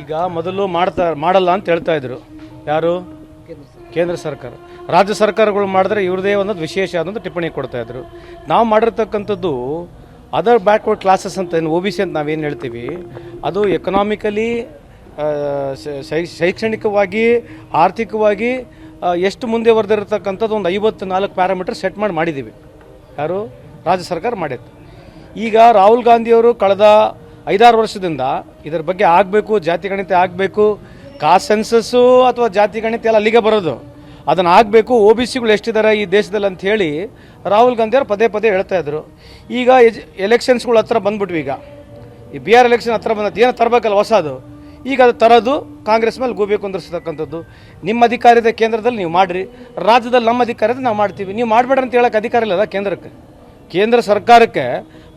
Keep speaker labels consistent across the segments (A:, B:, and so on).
A: ಈಗ ಮೊದಲು ಮಾಡ್ತಾ ಮಾಡಲ್ಲ ಅಂತ ಹೇಳ್ತಾ ಇದ್ರು. ಯಾರು? ಕೇಂದ್ರ ಸರ್ಕಾರ. ರಾಜ್ಯ ಸರ್ಕಾರಗಳು ಮಾಡಿದ್ರೆ ಇವ್ರದೇ ಒಂದು ವಿಶೇಷ ಆದಂಥ ಟಿಪ್ಪಣಿ ಕೊಡ್ತಾ ಇದ್ರು. ನಾವು ಮಾಡಿರ್ತಕ್ಕಂಥದ್ದು ಅದರ್ ಬ್ಯಾಕ್ವರ್ಡ್ ಕ್ಲಾಸಸ್ ಅಂತ ಏನು ಓ ಬಿ ಸಿ ಅಂತ ನಾವೇನು ಹೇಳ್ತೀವಿ, ಅದು ಎಕನಾಮಿಕಲಿ ಶೈಕ್ಷಣಿಕವಾಗಿ, ಆರ್ಥಿಕವಾಗಿ ಎಷ್ಟು ಮುಂದೆ ಬರೆದಿರತಕ್ಕಂಥದ್ದು ಒಂದು ಐವತ್ತು ನಾಲ್ಕು ಪ್ಯಾರಾಮೀಟರ್ ಸೆಟ್ ಮಾಡಿ ಮಾಡಿದ್ದೀವಿ ಯಾರು? ರಾಜ್ಯ ಸರ್ಕಾರ ಮಾಡಿತ್ತು. ಈಗ ರಾಹುಲ್ ಗಾಂಧಿಯವರು ಕಳೆದ ಐದಾರು ವರ್ಷದಿಂದ ಇದರ ಬಗ್ಗೆ ಆಗಬೇಕು, ಜಾತಿ ಗಣಿತ ಆಗಬೇಕು ಕಾಸ್ಟ್ ಸೆನ್ಸಸ್ಸು ಅಥವಾ ಜಾತಿ ಗಣಿತ ಎಲ್ಲ ಅಲ್ಲಿಗೆ ಬರೋದು. ಅದನ್ನು ಆಗಬೇಕು ಒ ಬಿ ಸಿಗಳು ಎಷ್ಟಿದ್ದಾರೆ ಈ ದೇಶದಲ್ಲಿ ಅಂತ ಹೇಳಿ ರಾಹುಲ್ ಗಾಂಧಿಯವರು ಪದೇ ಪದೇ ಹೇಳ್ತಾ ಇದ್ರು. ಈಗ ಎಜ್ ಎಲೆಕ್ಷನ್ಸ್ಗಳು ಹತ್ರ ಬಂದ್ಬಿಟ್ವಿ ಈಗ. ಈ ಬಿ ಆರ್ ಎಲೆಕ್ಷನ್ ಹತ್ರ ಬಂದದ್ದು ಏನು ತರಬೇಕಲ್ಲ ಹೊಸದು. ಈಗ ಅದು ತರೋದು ಕಾಂಗ್ರೆಸ್ ಮೇಲೆ ಗೂಬೆ ಕುಂದಿರ್ತಕ್ಕಂಥದ್ದು ನಿಮ್ಮ ಅಧಿಕಾರದ ಕೇಂದ್ರದಲ್ಲಿ ನೀವು ಮಾಡಿರಿ. ರಾಜ್ಯದಲ್ಲಿ ನಮ್ಮ ಅಧಿಕಾರದ ನಾವು ಮಾಡ್ತೀವಿ. ನೀವು ಮಾಡಬೇಡ ಅಂತ ಹೇಳೋಕ್ಕೆ ಅಧಿಕಾರ ಇಲ್ಲ ಕೇಂದ್ರಕ್ಕೆ. ಕೇಂದ್ರ ಸರ್ಕಾರಕ್ಕೆ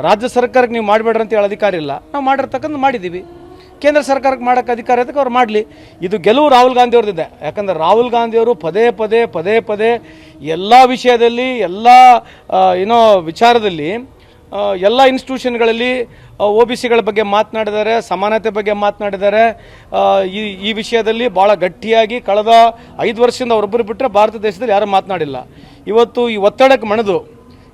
A: ರಾಜ್ಯ ಸರ್ಕಾರಕ್ಕೆ ನೀವು ಮಾಡಬೇಡ್ರಿ ಅಂತ ಹೇಳೋ ಅಧಿಕಾರ ಇಲ್ಲ. ನಾವು ಮಾಡಿರ್ತಕ್ಕಂಥ ಮಾಡಿದ್ದೀವಿ. ಕೇಂದ್ರ ಸರ್ಕಾರಕ್ಕೆ ಮಾಡೋಕ್ಕೆ ಅಧಿಕಾರ ಇದಕ್ಕೆ ಅವ್ರು ಮಾಡಲಿ. ಇದು ಗೆಲುವು ರಾಹುಲ್ ಗಾಂಧಿ ಅವ್ರದ್ದಿದೆ ಯಾಕಂದರೆ ರಾಹುಲ್ ಗಾಂಧಿಯವರು ಪದೇ ಪದೇ ಪದೇ ಪದೇ ಎಲ್ಲ ವಿಷಯದಲ್ಲಿ, ಎಲ್ಲ ಏನೋ ವಿಚಾರದಲ್ಲಿ ಎಲ್ಲ ಇನ್ಸ್ಟಿಟ್ಯೂಷನ್ಗಳಲ್ಲಿ ಒ ಬಿ ಸಿಗಳ ಬಗ್ಗೆ ಮಾತನಾಡಿದ್ದಾರೆ, ಸಮಾನತೆ ಬಗ್ಗೆ ಮಾತನಾಡಿದ್ದಾರೆ. ಈ ಈ ವಿಷಯದಲ್ಲಿ ಭಾಳ ಗಟ್ಟಿಯಾಗಿ ಕಳೆದ ಐದು ವರ್ಷದಿಂದ ಅವರೊಬ್ಬರು ಬಿಟ್ಟರೆ ಭಾರತ ದೇಶದಲ್ಲಿ ಯಾರೂ ಮಾತನಾಡಿಲ್ಲ. ಇವತ್ತು ಈ ಒತ್ತಡಕ್ಕೆ ಮಣಿದು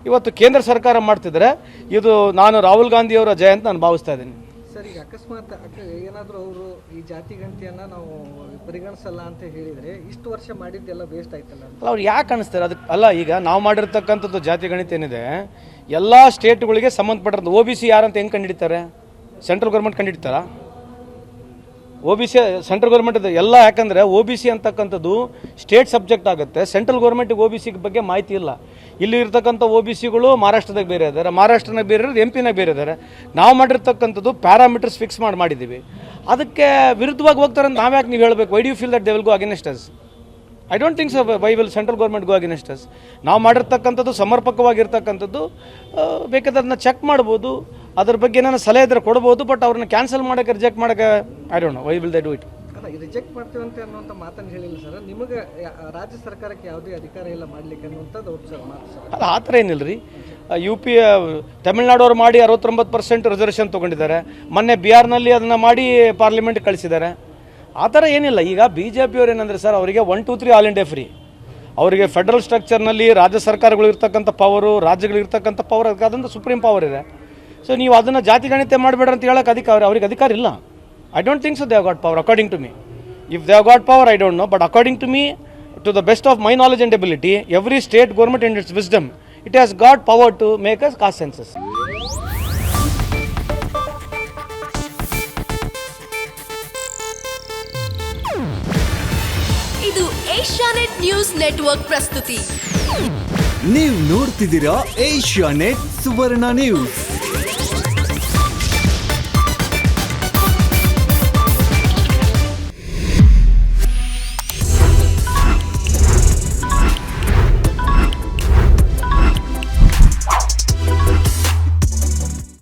A: ಇವತ್ತು ಕೇಂದ್ರ ಸರ್ಕಾರ ಮಾಡ್ತಿದ್ರೆ ಇದು ನಾನು ರಾಹುಲ್ ಗಾಂಧಿಯವರ ಜಯ ಅಂತ ನಾನು ಭಾವಿಸ್ತಾ ಇದ್ದೀನಿ.
B: ಸರ್ ಈಗ ಅಕಸ್ಮಾತ್ ಅಕ ಏನಾದರೂ ಅವರು ಈ ಜಾತಿ ಗಣತಿಯನ್ನ ನಾವು ಪರಿಗಣಿಸಲ್ಲ ಅಂತ ಹೇಳಿದ್ರೆ ಇಷ್ಟು ವರ್ಷ ಮಾಡಿದ್ದೆಲ್ಲ ವೇಸ್ಟ್ ಆಯ್ತಲ್ಲ
A: ಅಲ್ಲ ಅವ್ರು ಯಾಕೆ ಅನಿಸ್ತಾರೆ? ಅದಕ್ಕೆ ಅಲ್ಲ ಈಗ ನಾವು ಮಾಡಿರ್ತಕ್ಕಂಥದ್ದು ಜಾತಿ ಗಣಿತ ಏನಿದೆ ಎಲ್ಲ ಸ್ಟೇಟ್ಗಳಿಗೆ ಸಂಬಂಧಪಟ್ಟಿರೋದು ಒ ಬಿ ಸಿ ಯಾರಂತ ಹೆಂಗೆ ಕಂಡಿಡ್ತಾರೆ? Central government ಕಂಡುಹಿಡಿತಾರಾ O B C central government ಎಲ್ಲ, ಯಾಕಂದರೆ ಒ ಬಿ ಸಿ ಅಂತಕ್ಕಂಥದ್ದು ಸ್ಟೇಟ್ ಸಬ್ಜೆಕ್ಟ್ ಆಗುತ್ತೆ. ಸೆಂಟ್ರಲ್ ಗೌರ್ಮೆಂಟಿಗೆ ಒ ಬಿ ಸಿ ಬಗ್ಗೆ ಮಾಹಿತಿ ಇಲ್ಲ. ಇಲ್ಲಿ ಇರ್ತಕ್ಕಂಥ ಒ ಬಿ ಸಿಗಳು ಮಹಾರಾಷ್ಟ್ರದಾಗ ಬೇರೆ ಇದ್ದಾರೆ. ಮಹಾರಾಷ್ಟ್ರನಾಗ ಬೇರೆ ಇರೋದು ಎಂ ಪಿನಾಗ ಬೇರೆ ಇದ್ದಾರೆ. ನಾವು ಮಾಡಿರ್ತಕ್ಕಂಥದ್ದು ಪ್ಯಾರಾಮೀಟರ್ಸ್ ಫಿಕ್ಸ್ ಮಾಡಿ ಮಾಡಿದ್ದೀವಿ. ಅದಕ್ಕೆ ವಿರುದ್ಧವಾಗಿ ಹೋಗ್ತಾರೆ ಅಂತ ನಾವ್ಯಾಕೆ ನೀವು ಹೇಳಬೇಕು? Why do feel that they will go us I don't think so why will central government go us ನಾವು ಮಾಡಿರ್ತಕ್ಕಂಥದ್ದು ಸಮರ್ಪಕವಾಗಿರ್ತಕ್ಕಂಥದ್ದು ಬೇಕಾದ್ರೆ ಚೆಕ್ ಮಾಡ್ಬೋದು. ಅದ್ರ ಬಗ್ಗೆ ನಾನು ಸಲಹೆ ಇದ್ರೆ ಕೊಡ್ಬೋದು ಬಟ್ ಅವ್ರನ್ನ ಕ್ಯಾನ್ಸಲ್ ಮಾಡಕ್ಕೆ ರಿಜೆಕ್ಟ್ ಮಾಡೋಕೆ I don't know why will they do it
B: reject ಮಾಡ್ತೀವಿ ಅಂತ ಅನ್ನುವಂಥ ಮಾತನ್ನು ಹೇಳಿಲ್ಲ ಸರ್ ನಿಮಗೆ ರಾಜ್ಯ ಸರ್ಕಾರಕ್ಕೆ ಯಾವುದೇ ಅಧಿಕಾರ ಇಲ್ಲ ಮಾಡ್ಲಿಕ್ಕೆ ಅನ್ನುವಂಥದ್ದು ಸರ್ ಮಾತು ಸರ್
A: ಅಲ್ಲ ಆ ಥರ ಏನಿಲ್ಲ ರೀ ಯು ಪಿ ತಮಿಳ್ನಾಡು ಅವ್ರು ಮಾಡಿ ಅರವತ್ತೊಂಬತ್ತು ಪರ್ಸೆಂಟ್ ರಿಸರ್ವೇಷನ್ ತೊಗೊಂಡಿದ್ದಾರೆ. ಮೊನ್ನೆ ಬಿಹಾರ್ನಲ್ಲಿ ಅದನ್ನು ಮಾಡಿ ಪಾರ್ಲಿಮೆಂಟ್ ಕಳಿಸಿದ್ದಾರೆ. ಆ ಥರ ಏನಿಲ್ಲ. ಈಗ ಬಿ ಜೆ ಪಿಯವ್ರು ಏನಂದ್ರೆ ಸರ್ ಅವರಿಗೆ one two three all India free ಅವರಿಗೆ ಫೆಡರಲ್ ಸ್ಟ್ರಕ್ಚರ್ನಲ್ಲಿ ರಾಜ್ಯ ಸರ್ಕಾರಗಳು ಇರ್ತಕ್ಕಂಥ ಪವರು ರಾಜ್ಯಗಳಿರ್ತಕ್ಕಂಥ ಪವರ್ ಅದೊಂದು ಸುಪ್ರೀಂ ಪವರ್ ಇದೆ. ಸೊ ನೀವು ಅದನ್ನು ಜಾತಿ ಗಣಿತ ಮಾಡಬೇಡ ಅಂತ ಹೇಳೋಕೆ ಅಧಿಕಾರ ಅವ್ರಿಗೆ ಅಧಿಕಾರ ಇಲ್ಲ. I don't think so they got power according to me if they got power I don't know but according to me to the best of my knowledge and ability every state government and its wisdom it has got power to make us caste census
C: ಇದು Asianet news network ಪ್ರಸ್ತುತಿ.
D: ನೀವು ನೋಡ್ತಿದ್ದೀರಾ Asia net ಸುವರ್ಣ news.